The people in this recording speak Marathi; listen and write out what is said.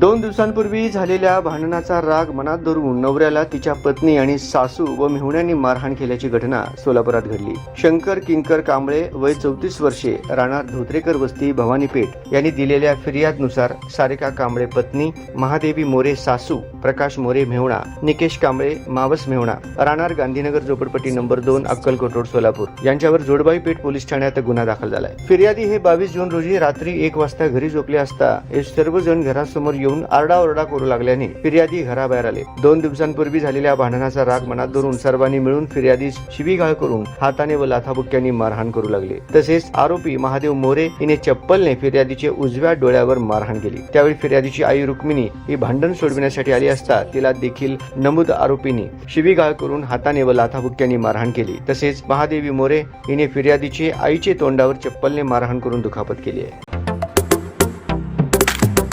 दोन दिवसांपूर्वी झालेल्या भांडणाचा राग मनात धरून नवऱ्याला तिच्या पत्नी आणि सासू व मेहुण्यांनी मारहाण केल्याची घटना सोलापुरात घडली. शंकर किंकर कांबळे वय चौतीस वर्षे राणा धोत्रेकर वस्ती भवानीपेठ यांनी दिलेल्या फिर्यादनुसार सारिका कांबळे पत्नी महादेवी मोरे सासू प्रकाश मोरे मेहुणा निकेश कांबळे मावस मेहुणा राणार गांधीनगर झोपडपट्टी नंबर दोन अक्कलकोट रोड सोलापूर यांच्यावर जोडबाई पेठ पोलीस ठाण्यात गुन्हा दाखल झालाय. फिर्यादी हे बावीस जून रोजी रात्री एक वाजता घरी झोपले असता हे सर्वजण घरासमोर येऊन आरडाओरडा करू लागल्याने फिर्यादी घराबाहेर आले. दोन दिवसांपूर्वी झालेल्या भांडणाचा राग मनात धरून सर्वांनी मिळून फिर्यादी शिवीगाळ करून हाताने व लाथाबुक्क्यांनी मारहाण करू लागले. तसेच आरोपी महादेव मोरे हिने चप्पलने फिर्यादीचे उजव्या डोळ्यावर मारहाण केली. त्यावेळी फिर्यादीची आई रुक्मिणी ही भांडण सोडविण्यासाठी आली असता तिला देखील नमूद आरोपींनी शिवीगाळ करून हाताने व लाथाबुक्क्यांनी मारहाण केली. तसेच महादेवी मोरे हिने फिर्यादीचे आईचे तोंडावर चप्पलने मारहाण करून दुखापत केली आहे.